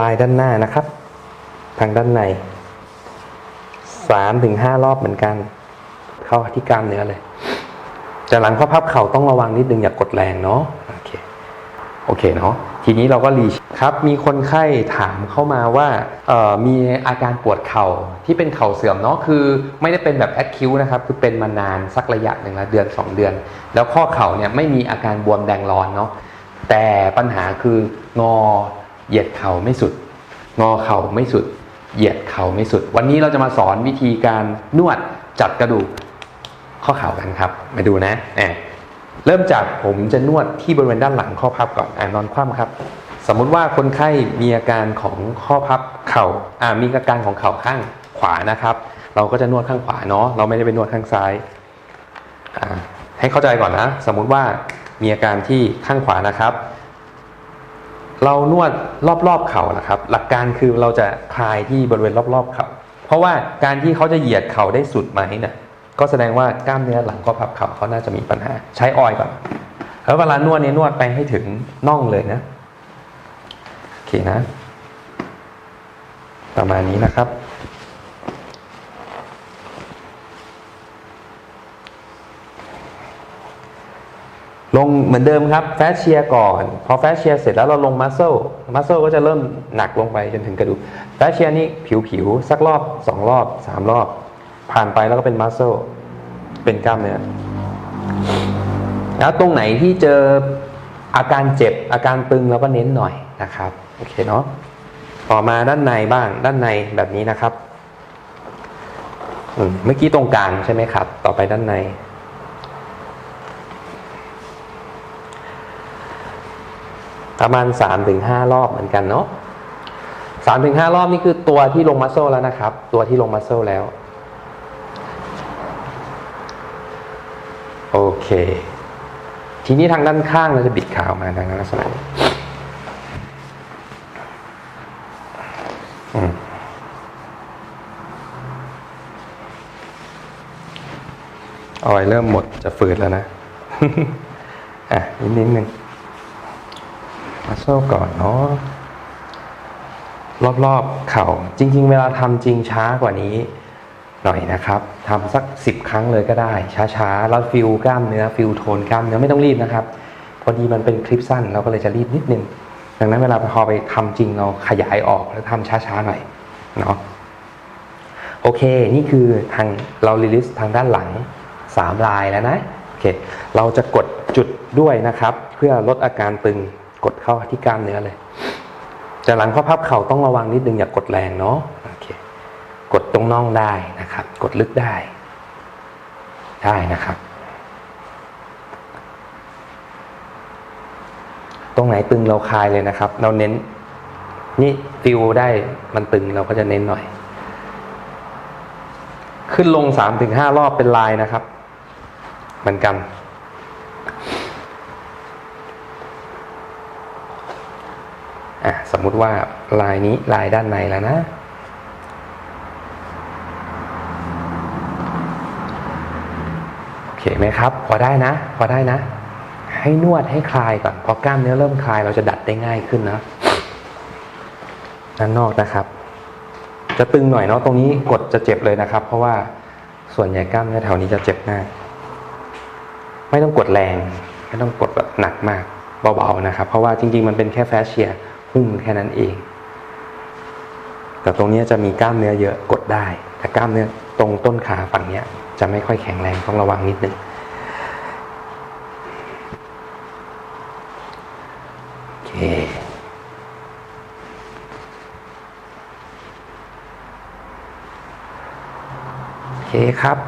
ลายด้านหน้านะครับ ทางด้านในสามถึงห้ารอบเหมือนกัน เข้าที่กล้ามเนื้อเลยแต่หลังข้อพับเข่าต้องระวังนิดนึงอย่ากกดแรงเนาะโอเคโอเคเนาะทีนี้เราก็รีครับ มีคนไข้ถามเข้ามาว่าเอ่อมีอาการปวดเข่าที่เป็นเข่าเสื่อมเนาะคือไม่ได้เป็นแบบแอดคิวนะครับ คือเป็นมานานสักระยะหนึ่งละเดือน 2 เดือน แล้วข้อเข่าเนี่ยไม่มีอาการบวมแดงร้อนเนาะแต่ปัญหาคืองอ เหยียดเข่าไม่สุด งอเข่าไม่สุด เหยียดเข่าไม่สุด วันนี้เราจะมาสอนวิธีการนวดจัดกระดูกข้อเข่ากันครับ มาดูนะอะเริ่มจากผมจะนวดที่บริเวณด้านหลังข้อพับก่อนอะนอนคว่ำครับ สมมุติว่าคนไข้มีอาการของข้อพับเข่าอ่ามีอาการของเข่าข้างขวานะครับ เราก็จะนวดข้างขวาเนาะเราไม่ได้ไปนวดข้างซ้ายอ่าให้เข้าใจก่อนนะ สมมุติว่ามีอาการที่ข้างขวานะครับ เรานวดรอบๆเข่านะครับ หลักการคือเราจะคลายที่บริเวณรอบๆเข่าเพราะว่าการที่เขาจะเหยียดเข่าได้สุดไหมเนี่ยก็แสดงว่ากล้ามเนื้อหลังก็พับเข่าเขาน่าจะมีปัญหา ใช้ออยล์ก่อนแล้วเวลานวดเนี่ยนวดไปให้ถึงน่องเลยนะโอเคนะ ประมาณนี้นะครับ ลงเหมือนเดิมครับแฟชเชียร์ก่อน พอแฟชเชียร์เสร็จแล้วเราลงมัสเซลมัสเซลก็จะเริ่มหนักลงไปจนถึงกระดูกแฟชเชียร์นี่ผิวๆ สักรอบสองรอบสามรอบ ผ่านไปแล้วก็เป็นมัสเซลเป็นกล้ามเนื้อแล้วตรงไหนที่เจออาการเจ็บอาการตึงเราก็เน้นหน่อยนะครับโอเคเนาะต่อมาด้านในบ้างด้านในแบบนี้นะครับเมื่อกี้ตรงกลางใช่ไหมครับ ต่อไปด้านใน ประมาณ3าถึงหรอบเหมือนกันเนาะสามถึงห้ารอบนี่คือตัวที่ลงมัสโซแล้วนะครับ ตัวที่ลงมัสโซแล้ว โอเค ทีนี้ทางด้านข้างเราจะบิดขาออกมาทางลักษณะนี้อืมออยเริ่มหมดจะฝืดแล้วนะ อะนิดนิดนึง มัสโซก่อนเนาะรอบๆ เข่าจริง ๆ เวลาทำจริงช้ากว่านี้หน่อยนะครับทำสักสิบครั้งเลยก็ได้ ช้าๆแล้วฟิลกล้ามเนื้อฟิลโทนกล้ามเนื้อไม่ต้องรีบนะครับ พอดีมันเป็นคลิปสั้นเราก็เลยจะรีบนิดนึง ดังนั้นเวลาพอไปทำจริงเราขยายออกแล้วทำช้าๆหน่อยเนาะโอเค นี่คือทางเรารีลิสทางด้านหลังสามลายแล้วนะโอเคเราจะกดจุดด้วยนะครับ เพื่อลดอาการตึง กดเข้าที่กล้ามเนื้อเลย แต่หลังข้อพับเข่าต้องระวังนิดนึงอย่ากดแรงเนาะโอเคกดตรงน่องได้นะครับ กดลึกได้ได้นะครับ ตรงไหนตึงเราคลายเลยนะครับ เราเน้น นี่ฟิลได้มันตึงเราก็จะเน้นหน่อย ขึ้นลงสามถึงห้ารอบเป็นลายนะครับ เหมือนกัน อะสมมุติว่าลายนี้ลายด้านในแล้วนะโอเคไหมครับ พอได้นะ พอได้นะ ให้นวดให้คลายก่อนพอกล้ามเนื้อเริ่มคลายเราจะดัดได้ง่ายขึ้นนะด้านนอกนะครับ จะตึงหน่อยเนาะตรงนี้กดจะเจ็บเลยนะครับ เพราะว่าส่วนใหญ่กล้ามเนื้อแถวนี้จะเจ็บง่ายไม่ต้องกดแรง ไม่ต้องกดแบบหนักมากเบาๆนะครับ เพราะว่าจริงๆมันเป็นแค่แฟชเชียร์ หุ้มแค่นั้นเอง แต่ตรงนี้จะมีกล้ามเนื้อเยอะกดได้ แต่กล้ามเนื้อตรงต้นขาฝั่งเนี้ยจะไม่ค่อยแข็งแรงต้องระวังนิดนึงโอเคโอเคครับ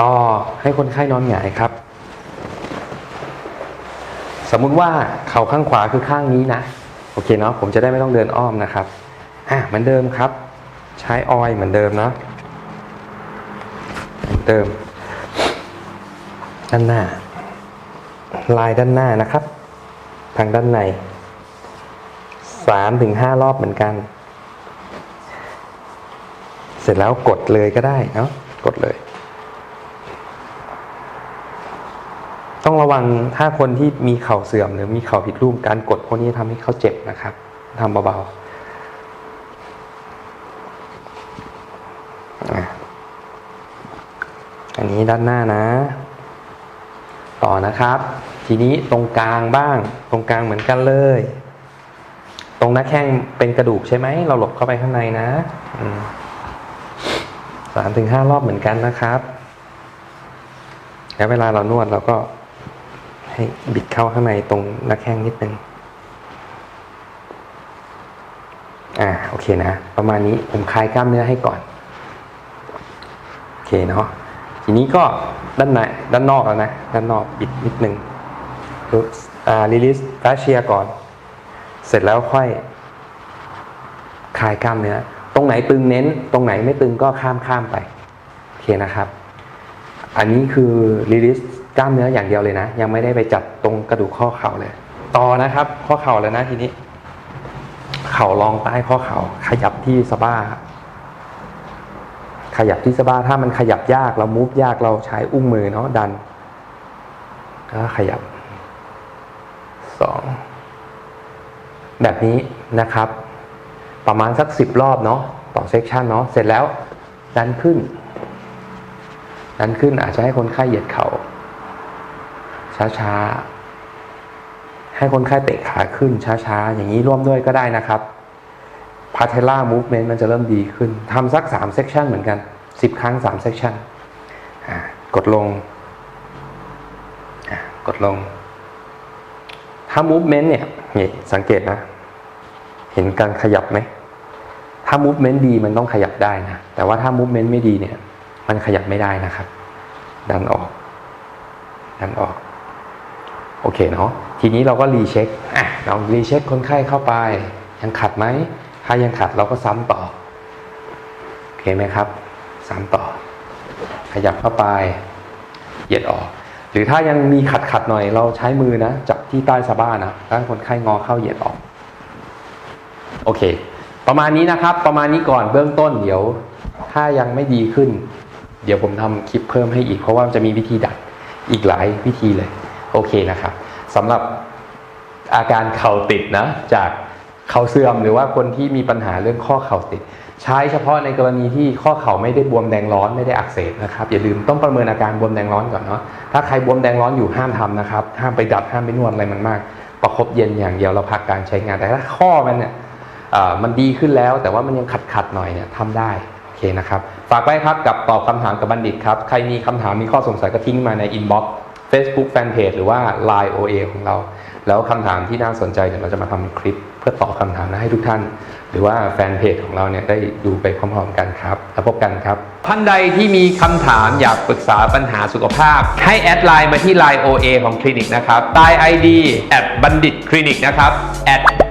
ต่อให้คนไข้นอนหงายครับ สมมุติว่าเข่าข้างขวาคือข้างนี้นะ โอเคเนาะผมจะได้ไม่ต้องเดินอ้อมนะครับอะเหมือนเดิมครับ ใช้ออยเหมือนเดิมเนาะเหมือนเดิม ด้านหน้า ลายด้านหน้านะครับ ทางด้านในสามถึงห้ารอบเหมือนกัน เสร็จแล้วกดเลยก็ได้เนาะกดเลย ต้องระวังถ้าคนที่มีเข่าเสื่อม หรือมีเข่าผิดรูปการกดพวกนี้ทำให้เขาเจ็บนะครับทำเบาๆอันนี้ด้านหน้านะ ต่อนะครับ ทีนี้ตรงกลางบ้าง ตรงกลางเหมือนกันเลย ตรงหน้าแข้งเป็นกระดูกใช่ไหม เราหลบเข้าไปข้างในนะสามถึงห้ารอบเหมือนกันนะครับแล้วเวลาเรานวดเราก็ ให้บิดเข้าข้างในตรงหน้าแข้งนิดนึง อ่าโอเคนะ ประมาณนี้ผมคลายกล้ามเนื้อให้ก่อน โอเคเนาะทีนี้ก็ด้านในด้านนอกแล้วนะ ด้านนอกบิดนิดนึงอ่ารีลิสฟาเชียก่อน เสร็จแล้วค่อยคลายกล้ามเนื้อ ตรงไหนตึงเน้น ตรงไหนไม่ตึงก็ข้ามข้ามไป โอเคนะครับ อันนี้คือรีลิส กล้ามเนื้ออย่างเดียวเลยนะ ยังไม่ได้ไปจับตรงกระดูกข้อเข่าเลย ต่อนะครับ ข้อเข่าเลยนะทีนี้ เข่ารองใต้ข้อเข่า ขยับที่สะบ้า ขยับที่สะบ้าถ้ามันขยับยากเรามูฟยากเราใช้อุ้งมือเนาะดันก็ขยับสองแบบนี้นะครับ ประมาณสักสิบรอบเนาะต่อเซกชันเนาะเสร็จแล้วดันขึ้นดันขึ้นอาจจะให้คนไข้เหยียดเขา่า ช้าๆ ให้คนไข้เตะขาขึ้นช้าๆ อย่างนี้ร่วมด้วยก็ได้นะครับพาเทล่ามูฟเมนต์มันจะเริ่มดีขึ้นทำสัก3เซกชันเหมือนกัน 10 ครั้ง3เซกชันกดลงกดลง ถ้ามูฟเมนต์เนี่ยนี่สังเกตนะ เห็นการขยับไหมถ้ามูฟเมนต์ดีมันต้องขยับได้นะ แต่ว่าถ้ามูฟเมนต์ไม่ดีเนี่ย มันขยับไม่ได้นะครับ ดันออก ดันออก โอเคเนาะทีนี้เราก็รีเช็คอะลองรีเช็คคนไข้เข้าไป ยังขัดไหม ถ้ายังขัดเราก็ซ้ำต่อโอเคไหมครับซ้ำต่อ ขยับเข้าไปเหยียดออก หรือถ้ายังมีขัดขัดหน่อยเราใช้มือนะจับที่ใต้สะบ้านะถ้าคนไข้งอเข้าเหยียดออกโอเค ประมาณนี้นะครับ ประมาณนี้ก่อนเบื้องต้นเดี๋ยว ถ้ายังไม่ดีขึ้น เดี๋ยวผมทำคลิปเพิ่มให้อีกเพราะว่าจะมีวิธีดัดอีกหลายวิธีเลย โอเคนะครับสำหรับอาการเข่าติดนะจากเข่าเสื่อมหรือว่าคนที่มีปัญหาเรื่องข้อเข่าติด ใช้เฉพาะในกรณีที่ข้อเข่าไม่ได้บวมแดงร้อนไม่ได้อักเสบนะครับอย่าลืมต้องประเมินอาการบวมแดงร้อนก่อนเนาะถ้าใครบวมแดงร้อนอยู่ห้ามทำนะครับห้ามไปดัดห้ามไปนวดอะไรมันมาก ประคบเย็นอย่างเดียวเราพักการใช้งานแต่ถ้าข้อมันเนี่ยมันดีขึ้นแล้วแต่ว่ามันยังขัดขัดๆหน่อยเนี่ยทำได้โอเคนะครับฝากไว้ครับกับตอบคำถามกับบัณฑิตครับใครมีคำถามมีข้อสงสัยก็ทิ้งมาในอินบ็อกซ์ Facebook Fanpage หรือว่า Line OA ของเรา แล้วคำถามที่น่าสนใจเดี๋ยวเราจะมาทำคลิป เพื่อตอบคำถามนะให้ทุกท่าน หรือว่าแฟนเพจของเราเนี่ยได้ดูไปพร้อมๆกันครับ แล้วพบกันครับ ท่านใดที่มีคำถามอยากปรึกษาปัญหาสุขภาพ ให้แอดไลน์มาที่ Line OA ของคลินิกนะครับใต้ ID แอดบัณฑิตคลินิกนะครับแอด